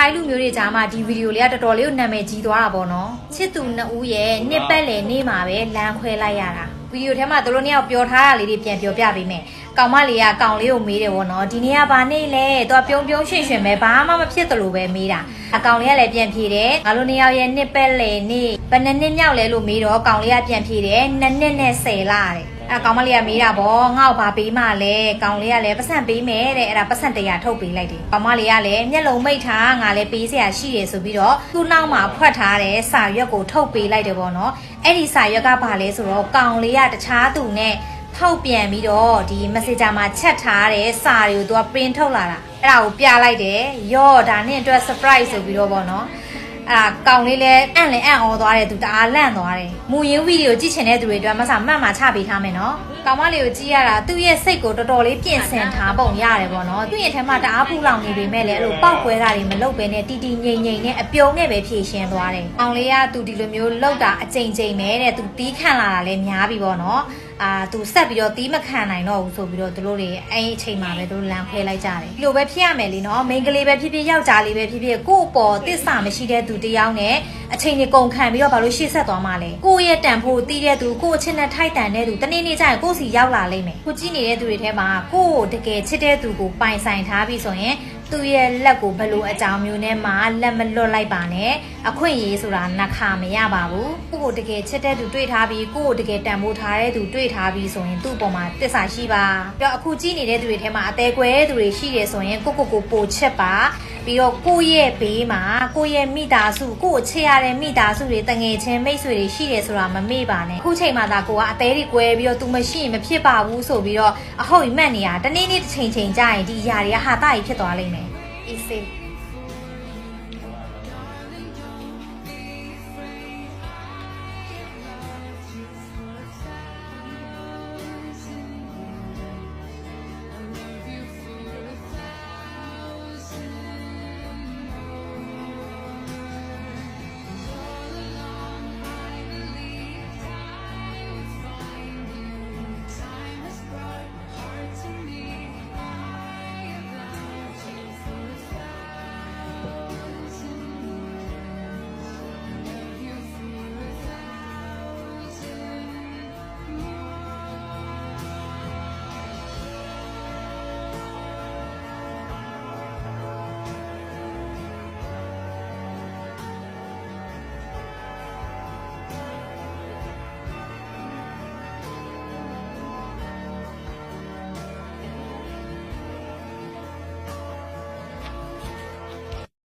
ထိုင်းလူမျိုးတွေကြားမှာဒီဗီဒီယိုလေးကတော်တော်လေးကိုနာမည်ကြီးသွားတာပေါ့နော်ချစ်သူနှစ်ဦးရဲ့နှစ်ပတ်လည်နေ့မှာပဲလမ်းခွဲလိုက်ရတာဗီဒီယိုထဲမှာသူတို့နှစ်ယောက်ပြောထားတာလေးတွေပြန်ပြောပြပေးမယ်ကောင်မလေးကကောင်လေးကိုမေးတယ်ပေါ့နော်ဒီနေ့ကဘာနေ့လဲသူကပြုံးပြုံးရွှင်ရွှင်ပဲဘာမှမဖြစ်သလိုပဲမေးတာအကောင်လေးကလည်းပြန်ဖြေတယ်ငါတို့နှစ်ယောက်ရဲ့နှစ်ပတ်လည်နေ့ဘယ်နှစ်နှစ်မြောက်လဲလို့မေးတော့ကောင်လေးကပြန်ဖြေတယ်နှစ်နှစ်နဲ့10လတဲ့ အဲကောင်မလေးကမေးတာဗောငါ့ကိုဘာပေးမှလဲကောင်လေးကလည်းပတ်စံပေးမယ်တဲ့အဲ့ဒါပတ်စံတရာထုတ်ပေးလိုက်တယ်ကောင်မလေးကလည်းမျက်လုံးမိတ်ထားငါလည်းပေးစရာရှိတယ်ဆိုပြီးတော့သူ့နောက်မှာဖွက်ထားတဲ့စာရွက်ကိုထုတ်ပေးလိုက်တယ်ဗောနော်အဲ့ဒီစာရွက်ကဘာလဲဆိုတော့ကောင်လေးကတခြားသူနဲ့ထောက်ပြန်ပြီးတော့ဒီ messenger မှာချက်ထားတဲ့စာတွေကိုသူက print ထုတ်လာတာအဲ့ဒါကိုပြလိုက်တယ်ရော့ဒါနဲ့အတွက် surprise ဆိုပြီးတော့ဗောနော် အဲ့ဒါကောင်လေးလဲအံ့လဲအံ့ဩသွားတယ်သူတအားလန့်သွားတယ်မူရင်းဗီဒီယိုကြည့်ချင်တဲ့သူတွေအတွက်မဆာမှတ်မှချပေးထားမယ်နော်ကောင်မလေးကိုကြည့်ရတာသူ့ရဲ့စိတ်ကိုတော်တော်လေးပြင်ဆင်ထားပုံရတယ်ပေါ့နော်သူ့ရဲ့ထဲမှာတအားဖူလောင်နေပေမဲ့လည်းအဲ့လိုပောက်ကွဲတာတွေမလုပ်ဘဲနဲ့တီတီငိမ့်ငိမ့်နဲ့အပြုံးနဲ့ပဲဖြည့်ရှင်းသွားတယ်ကောင်လေးကသူဒီလိုမျိုးလောက်တာအကြိမ်ကြိမ်ပဲတဲ့သူတီးခံလာတာလည်းများပြီပေါ့နော် အာသူဆက်ပြီးတော့တီးမခံနိုင်တော့ဘူးဆိုပြီးတော့သူတို့တွေအဲ့ဒီအချိန်မှာပဲသူတို့လမ်းခွဲလိုက်ကြတယ်ဒီလိုပဲဖြစ်ရမယ်လीနော်မိန်းကလေးပဲဖြစ်ဖြစ်ယောက်ျားလေးပဲဖြစ်ဖြစ်ကိုယ့်အပေါ်တစ္ဆာမရှိတဲ့သူတစ်ယောက်နဲ့အချိန်ကြီးကုန်ခံပြီးတော့ဘာလို့ရှေ့ဆက်သွားမှလဲကိုယ့်ရဲ့တန်ဖို့တီးတဲ့သူကိုယ့်အချင်းနဲ့ထိုက်တန်တဲ့သူတနေ့နေ့ကျရင်ကိုယ့်စီရောက်လာလိမ့်မယ်ကိုကြည့်နေတဲ့သူတွေထဲမှာကိုယ့်ကိုတကယ်ချစ်တဲ့သူကိုပိုင်ဆိုင်ထားပြီဆိုရင် သူ့ရဲ့လက်ကိုဘယ်လိုအကြောင်းမျိုးနဲ့မှလက်မလွတ်လိုက်ပါနဲ့အခွင့်အရေးဆိုတာနှခါမရပါဘူးကိုယ့်ကိုတကယ်ချစ်တဲ့သူတွေ့ထားပြီးကိုယ့်ကိုတကယ်တန်ဖိုးထားတဲ့သူတွေ့ထားပြီးဆိုရင်သူ့အပေါ်မှာတစ္ဆာရှိပါပြီးတော့အခုကြည့်နေတဲ့သူတွေထဲမှာအသေးကွဲသူတွေရှိတယ်ဆိုရင်ကိုကိုကိုပိုချစ်ပါပြီးတော့ကိုယ့်ရဲ့ဘေးမှာကိုယ့်ရဲ့မိသားစုကိုယ့်ကိုချစ်ရတဲ့မိသားစုတွေတငယ်ချင်းမိတ်ဆွေတွေရှိတယ်ဆိုတာမမေ့ပါနဲ့အခုချိန်မှာသာကိုကအသေးတွေကွဲပြီးတော့ तू မရှိရင်မဖြစ်ပါဘူးဆိုပြီးတော့အဟုတ်မှတ်နေရတနေ့နေ့တစ်ချိန်ချိန်ကြာရင်ဒီຢာတွေကဟာတာကြီးဖြစ်သွားလိမ့်မယ် easy